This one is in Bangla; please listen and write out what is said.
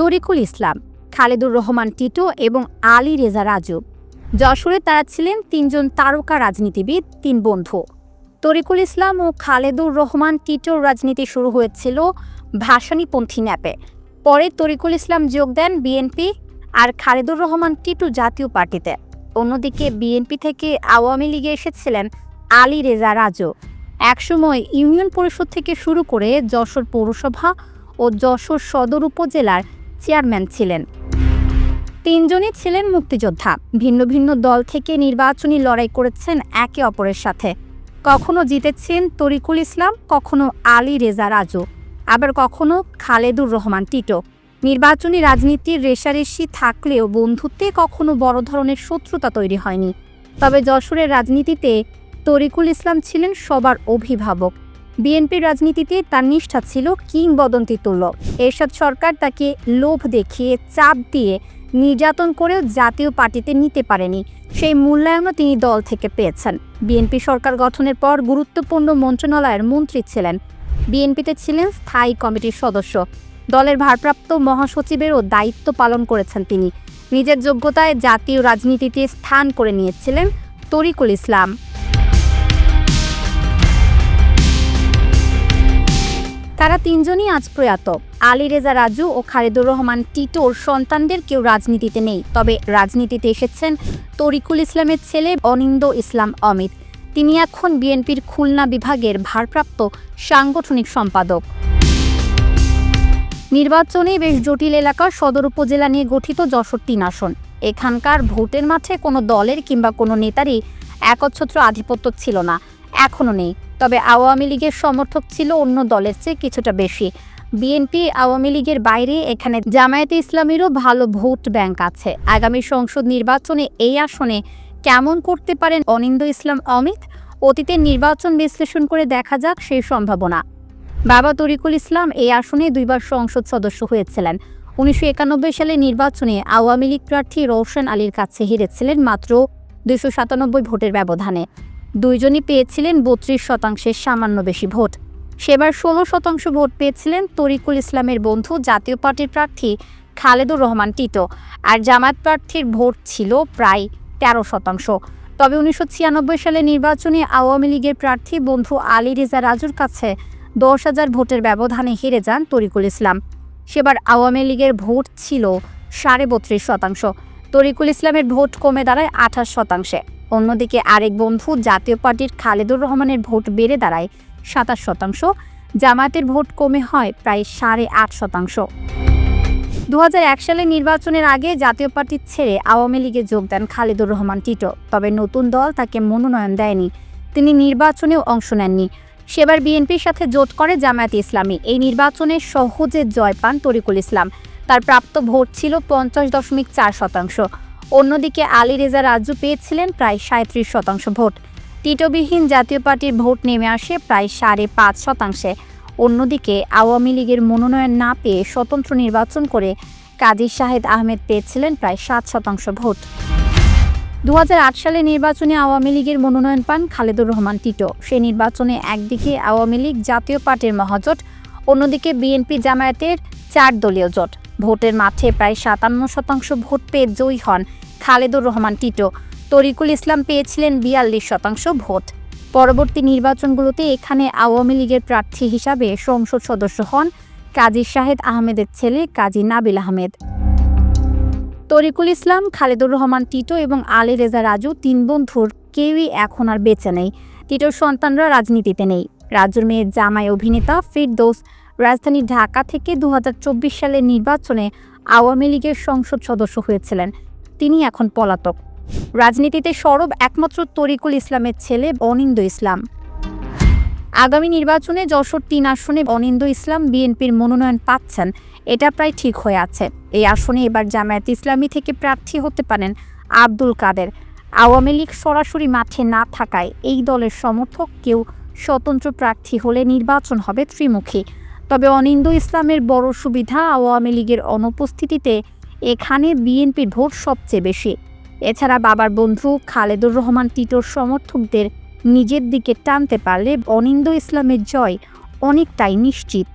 তরিকুল ইসলাম, খালেদুর রহমান টিটো এবং আলী রেজা রাজু। যশোরে তারা ছিলেন তিনজন তারকা রাজনীতিবিদ, তিন বন্ধু। তরিকুল ইসলাম ও খালেদুর রহমান টিটোর রাজনীতি শুরু হয়েছিল ভাসানীপন্থী ন্যাপে। পরে তরিকুল ইসলাম যোগ দেন বিএনপি আর খালেদুর রহমান টিটু জাতীয় পার্টিতে। অন্যদিকে বিএনপি থেকে আওয়ামী লীগে এসেছিলেন আলী রেজা রাজু। একসময় ইউনিয়ন পরিষদ থেকে শুরু করে যশোর পৌরসভা ও যশোর সদর উপজেলার চেয়ারম্যান ছিলেন। তিনজনই ছিলেন মুক্তিযোদ্ধা। ভিন্ন ভিন্ন দল থেকে নির্বাচনী লড়াই করেছেন একে অপরের সাথে। কখনো জিতেছেন তরিকুল ইসলাম, কখনো আলী রেজা রাজু। আবার কখনো খালেদুর রহমান, টিটো। নির্বাচনী রাজনীতির রেশারেশি থাকলেও বন্ধুত্বে কখনো বড় ধরনের শত্রুতা তৈরি হয়নি। তবে যশোরের রাজনীতিতে তরিকুল ইসলাম ছিলেন সবার অভিভাবক। বিএনপির রাজনীতিতে তার নিষ্ঠা ছিল কিংবদন্তি তুল্য এরশাদ সরকার তাকে লোভ দেখিয়ে চাপ দিয়ে নির্যাতন করেও জাতীয় পার্টিতে নিতে পারেনি। সেই মূল্যায়নও তিনি দল থেকে পেয়েছেন। বিএনপি সরকার গঠনের পর গুরুত্বপূর্ণ মন্ত্রণালয়ের মন্ত্রী ছিলেন। বিএনপিতে ছিলেন স্থায়ী কমিটির সদস্য। দলের ভারপ্রাপ্ত মহাসচিবেরও দায়িত্ব পালন করেছেন তিনি। নিজের যোগ্যতায় জাতীয় রাজনীতিতে স্থান করে নিয়েছিলেন তরিকুল ইসলাম। তারা তিনজনই আজ প্রয়াত। আলী রেজা রাজু ও খালেদুর রহমান টিটোর সন্তানদের কেউ রাজনীতিতে নেই। তবে রাজনীতিতে এসেছেন তরিকুল ইসলামের ছেলে অনিন্দ ইসলাম অমিত। তিনি এখন বিএনপির খুলনা বিভাগের ভারপ্রাপ্ত সাংগঠনিক সম্পাদক। নির্বাচনে বেশ জটিল এলাকা সদর উপজেলা নিয়ে গঠিত যশোর তিন আসন। এখানকার ভোটের মাঠে কোনো দলের কিংবা কোনো নেতারই একচ্ছত্র আধিপত্য ছিল না। এখনও নেই। তবে আওয়ামী লীগের সমর্থক ছিল অন্য দলের চেয়ে কিছুটা বেশি। বিএনপি আওয়ামী লীগের বাইরে এখানে জামায়াতে ইসলামীরও ভালো ভোট ব্যাংক আছে। আগামী সংসদ নির্বাচনে এই আসনে কেমন করতে পারেন অনিন্দ ইসলাম অমিত? অতীতের নির্বাচন বিশ্লেষণ করে দেখা যাক সেই সম্ভাবনা। বাবা তরিকুল ইসলাম এই আসনে দুইবার সংসদ সদস্য হয়েছিলেন। উনিশশো একানব্বই সালে নির্বাচনে আওয়ামী লীগ প্রার্থী রওশন আলীর কাছে হেরেছিলেন মাত্র দুইশো সাতানব্বই ভোটের ব্যবধানে। দুইজনই পেয়েছিলেন বত্রিশ শতাংশের সামান্য বেশি ভোট। সেবার ষোলো শতাংশ ভোট পেয়েছিলেন তরিকুল ইসলামের বন্ধু, জাতীয় পার্টির প্রার্থী খালেদুর রহমান টিটো। আর জামায়াত প্রার্থীর ভোট ছিল প্রায় তেরো শতাংশ। তবে উনিশশো ছিয়ানব্বই সালে নির্বাচনে আওয়ামী লীগের প্রার্থী বন্ধু আলী রেজা রাজুর কাছে দশ হাজার ভোটের ব্যবধানে হেরে যান তরিকুল ইসলাম। সেবার আওয়ামী লীগের ভোট ছিল সাড়ে বত্রিশ শতাংশ। তরিকুল ইসলামের ভোট কমে দাঁড়ায় আঠাশ শতাংশে। অন্যদিকে আরেক বন্ধু জাতীয় পার্টির খালেদুর রহমানের ভোট বেড়ে দাঁড়ায় সাতাশ শতাংশ। জামায়াতের ভোট কমে হয় প্রায় সাড়ে আট শতাংশ। দু সালে নির্বাচনের আগে জাতীয় পার্টি ছেড়ে আওয়ামী লীগে যোগ দেন খালেদুর রহমান, টিটো। তবে নতুন দল তাকে মনোনয়ন দেয়নি। তিনি নির্বাচনেও অংশ নেননি। সেবার বিএনপির সাথে জোট করে জামায়াতে ইসলামী। এই নির্বাচনে সহজে জয় পান তরিকুল ইসলাম। তার প্রাপ্ত ভোট ছিল পঞ্চাশ দশমিক চার শতাংশ। অন্যদিকে আলী রেজা রাজু পেয়েছিলেন প্রায় সাঁত্রিশ শতাংশ ভোট। টিটোবিহীন জাতীয় পার্টির ভোট নেমে আসে প্রায় সাড়ে পাঁচ শতাংশে। অন্যদিকে আওয়ামী লীগের মনোনয়ন না পেয়ে স্বতন্ত্র নির্বাচন করে কাজী শাহেদ আহমেদ পেয়েছিলেন প্রায় সাত শতাংশ ভোট। দু হাজার আট সালে নির্বাচনে আওয়ামী লীগের মনোনয়ন পান খালেদুর রহমান, টিটো। সেই নির্বাচনে একদিকে আওয়ামী লীগ জাতীয় পার্টির মহাজোট, অন্যদিকে বিএনপি জামায়াতের চার দলীয় জোট। ভোটের মাঠে প্রায় সাতান্ন শতাংশ ভোট পেয়ে জয়ী হন খালেদুর রহমান, টিটো। তরিকুল ইসলাম পেয়েছিলেন বিয়াল্লিশ শতাংশ ভোট। পরবর্তী নির্বাচনগুলোতে এখানে আওয়ামী লীগের প্রার্থী হিসাবে সংসদ সদস্য হন কাজী শাহেদ আহমেদের ছেলে কাজী নাবিল আহমেদ। তরিকুল ইসলাম, খালেদুর রহমান, টিটো এবং আলী রেজা রাজু তিন বন্ধুর কেউই এখন আর বেঁচে নেই। টিটোর সন্তানরা রাজনীতিতে নেই। রাজুর মেয়ের জামাই অভিনেতা ফিরদৌস রাজধানী ঢাকা থেকে দু হাজার চব্বিশ সালের নির্বাচনে আওয়ামী লীগের সংসদ সদস্য হয়েছিলেন। তিনি এখন পলাতক। রাজনীতিতে সরব একমাত্র তরিকুল ইসলামের ছেলে অনিন্দ ইসলাম। আগামী নির্বাচনে যশোর তিন আসনে অনিন্দ ইসলাম বিএনপির মনোনয়ন পাচ্ছেন, এটা প্রায় ঠিক হয়ে আছে। এই আসনে এবার জামায়াত ইসলামী থেকে প্রার্থী হতে পারেন আব্দুল কাদের। আওয়ামী লীগ সরাসরি মাঠে না থাকায় এই দলের সমর্থক কেউ স্বতন্ত্র প্রার্থী হলে নির্বাচন হবে ত্রিমুখী। তবে অনিন্দ ইসলামের বড় সুবিধা আওয়ামী লীগের অনুপস্থিতিতে এখানে বিএনপির ভোট সবচেয়ে বেশি। এছাড়া বাবার বন্ধু খালেদুর রহমান টিটোর সমর্থকদের নিজের দিকে টানতে পারলে অনিন্দ ইসলামের জয় অনেকটাই নিশ্চিত।